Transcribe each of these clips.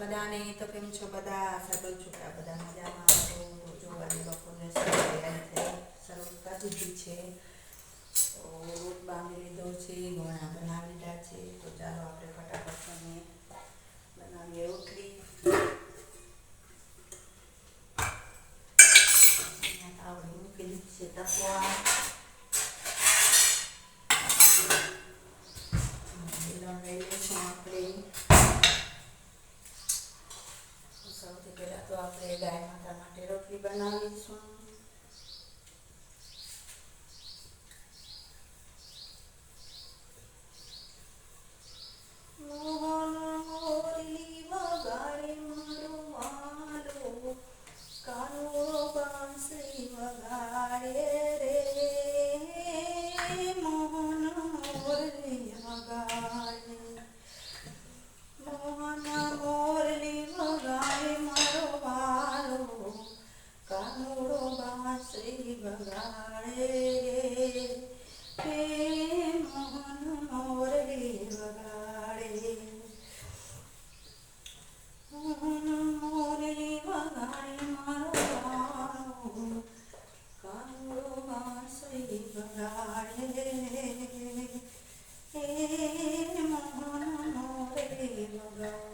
બધાને તો કેમ છો? બધા આશા કરું છું કે આ બધા મજામાં તો જોવાની બપોરને તૈયારી થઈ શરૂ કરી છે. તો રોટ બાંધી લીધો છે, ઘણા બનાવી લીધા છે. તો ચાલો આપણે ફટાફટ તમે બનાવીએ રોટલી અહીંયા તાવડી મૂકી દીધી છે તપવા વેલણ લઈ લઈશું આપણે સૌથી પહેલાં તો આપણે ગાય માતા માટે રોટલી બનાવીશું. કાનો બાંસરી બાંસરી વગાડે રે હે મોહન મોરલી વગાડે મોહન મોરલી વગાડે મારો વાલો કાનુડો બાંસરી વગાડે રે હે મોહન મોરલી વગાડે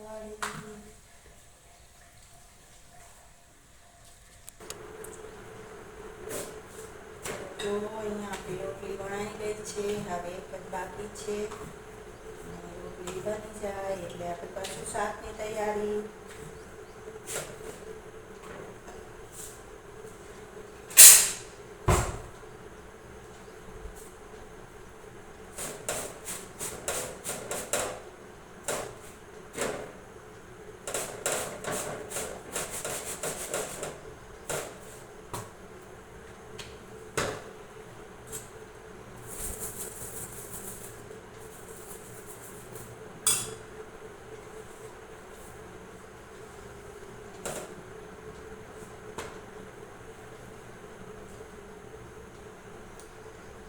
જો અહીંયા આપણી રોટલી બનાવી ગઈ છે હવે બાકી છે. રોટલી બની જાય એટલે આપણે પાછું શાકની તૈયારી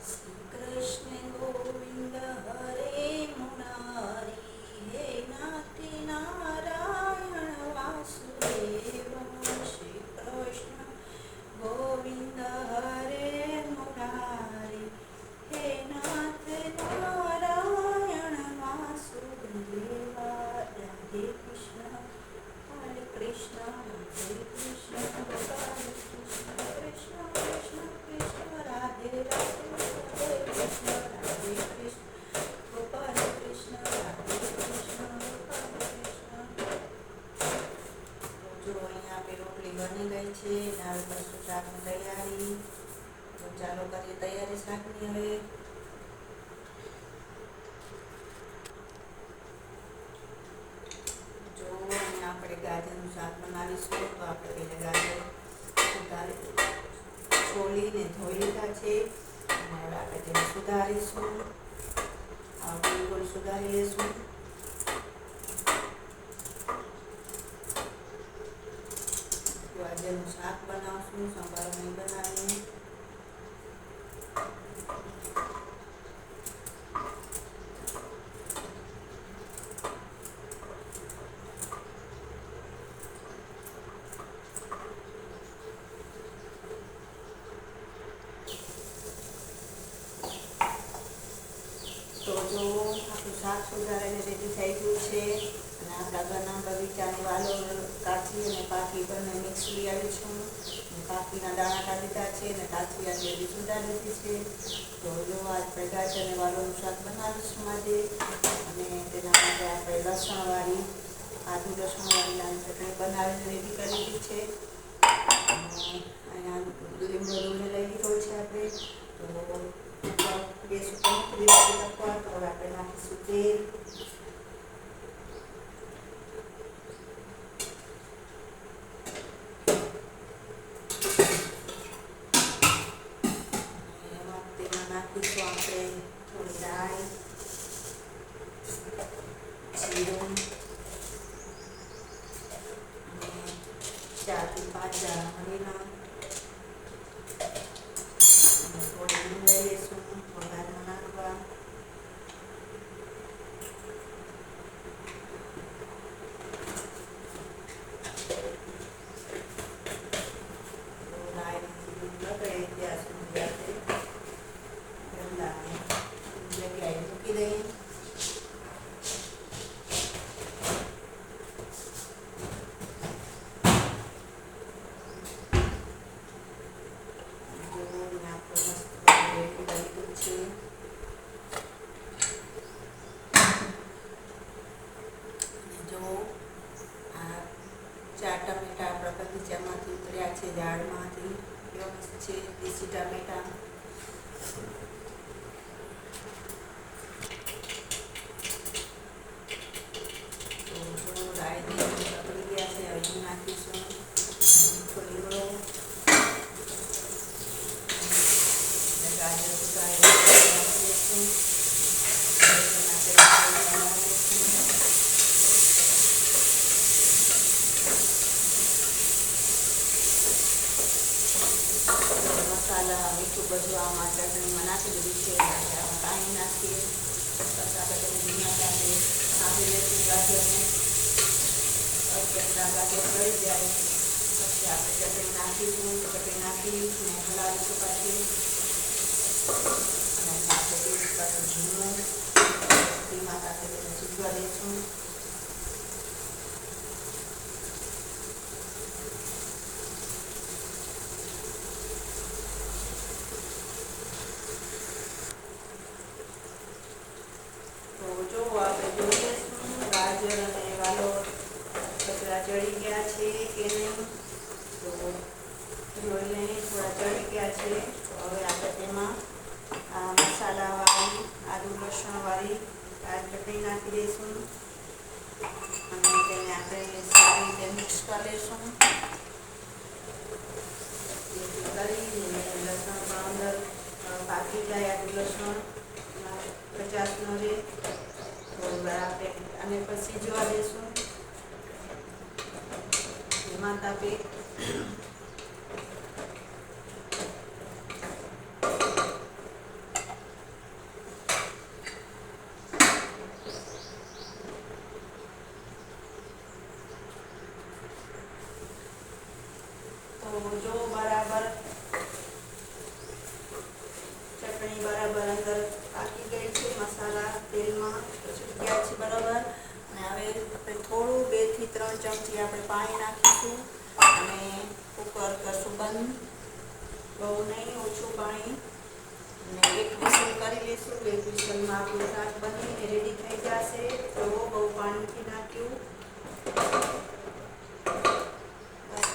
શ્રી કૃષ્ણ ગોવિંદ હરે મુરારી હે નાથ નારાયણ વાસુદેવ શ્રી કૃષ્ણ ગોવિંદ હરે મુરારી હે નાથ નારાયણ વાસુદેવ રાધે કૃષ્ણ હરે કૃષ્ણ હરે કૃષ્ણ ગોપાલ કૃષ્ણ કૃષ્ણ કૃષ્ણ કૃષ્ણ રાધે રાધે હરે કૃષ્ણ રાધે કૃષ્ણ ગોપાલ કૃષ્ણ રાધે કૃષ્ણ ગોપાલ કૃષ્ણ તો જો અહીંયા આપણી રોટલી બની ગઈ છે અને હવે બસો શાકની તૈયારી તો ચાલો કરીએ તૈયારી શાકની હવે. જો આપણે ગાજરનું શાક બનાવીશું, તો આપણે પહેલાં ગાજર સુધારી છોલીને ધોઈ લીધા છે. હવે આપણે તેને સુધારીશું. ગોળ સુધારી લઈશું ગાજરનું શાક બનાવશું સંભાળ નહીં બનાવીએ તો જો આપણું શાક સુધારીને રેડી થઈ ગયું છે અને આપણા ઘરના બગીચાની વાલો કાચી અને પાકી બંને મિક્સ લઈ આવી છું. પાકીના દાણા કાઢી છે અને કાચી આજે રેડી સુધારી દીધી છે. તો જો આપણે ગાજર અને વાલોનું શાક બનાવીશું આજે. અને તેના માટે આપણે લસણવાળી, આદુ લસણવાળી લાલ ચટણી બનાવીને રેડી કરી દીધી છે. અહીંયા લીંબો લઈ લીધો છે આપણે. તો બે સુકા મૂકી આપણે નાખીશું તેલ એમાં તેમાં નાખીશું આપણે થોડી દાળ જીરું અને ચારથી પાંચ દાણા મરીના અને થોડી હિંગ લઈ લઈશું વઘારમાં નાખવા સાઈડ મૂકી દઈએ જો અહીંયા આપણે મસ્ત રેડી કરી દીધું છે અને જો આ ચાર ટમેટા આપણા બગીચામાંથી ઉતર્યા છે ઝાડમાંથી કેવા મસ્ત છે દેશી ટામેટા તો જો રાઈ બી પકડી ગયા છે હજુ નાખીશું મીઠો લીમડો અને ગાજર સુધારેલા નાખી દઈશું એના આપણે બનાવી દઈશું મીઠું બધું આમાં ચટણીમાં નાખી દીધું છે. એટલે પાણી નાખીએ બસ આપણે તેને ધીમા તાપે આપી લઈશું ગાજરને ગાજર થઈ જાય. પછી આપણે ચટણી નાખીશું ચટણી નાખી અને હલાવીશું પાછી અને આપણે ઝીણું ધીમા તાપે તેને સૂકવા દઈશું તો જો આપણે જોઈ લઈશું ગાજર અને વાલોર કચરા ચડી ગયા છે કે નહીં તો જોઈ લઈએ થોડા ચડી ગયા છે. હવે આપણે તેમાં મસાલાવાળી, આદુ લસણવાળી, આ ચટણી નાખી દઈશું. અને તેને આપણે સારી રીતે મિક્સ કરી લઈશું. કરીને લસણ પણ અંદર પાકી જાય આદુ લસણ. પચાસનો છે. તો આપણે અને પછી જોવા દઈશું એમાં તાપે તો જો બરાબર ચટણી બરાબર અંદર પાકી ગઈ છે મસાલા તેલમાં ગયા છે બરાબર અને હવે આપણે થોડું થી ત્રણ ચમચી આપણે પાણી નાખીશું અને કુકર કરશું બંધ. બહુ નહીં, ઓછું પાણી. અને એક વિસલ કરી લઈશું એક વિસલમાં આપણું શાક બનીને રેડી થઈ જશે. તો બહુ પાણીથી નાખ્યું.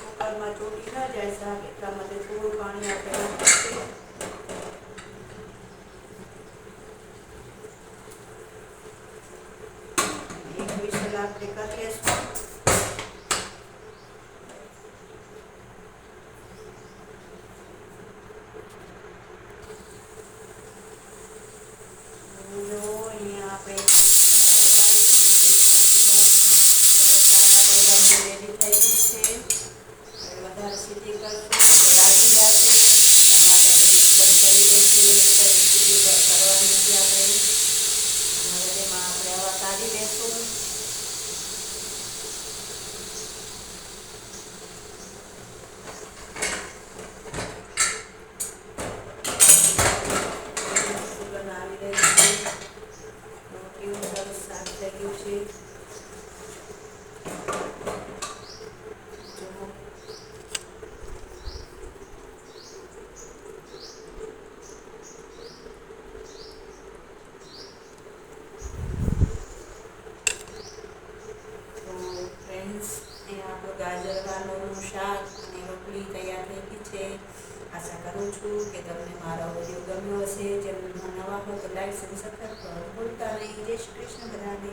કુકરમાં ચોટી ન જાય શાક, એટલા માટે થોડું પાણી આપણે નાખીશું. એક વિસલ આપણે કરી લઈશું જો અહીંયા આપણે રેડી થઈ ગઈ છે હવે વધારે સીધી કરશું તો લાગી જશે એટલા માટે આપણે ગેસ બંધ કરી દઈશું એક સાઈડ સીધી કરવાની છે આપણે અને હવે તેમાં આપણે હવા કાઢી લઈશું સુગંધ આવી રહી છે તો કેવું સરસ શાક થઈ ગયું છે ગાજર વાલોનું શાક અને રોટલી તૈયાર થઈ છે. આશા કરું છું કે તમને મારો વીડિયો ગમ્યો હશે. ચેનલમાં નવા હો તો લાઈક સબસ્ક્રાઈબ કરો. ભૂલતા નહીં. જય શ્રી કૃષ્ણ બધાને.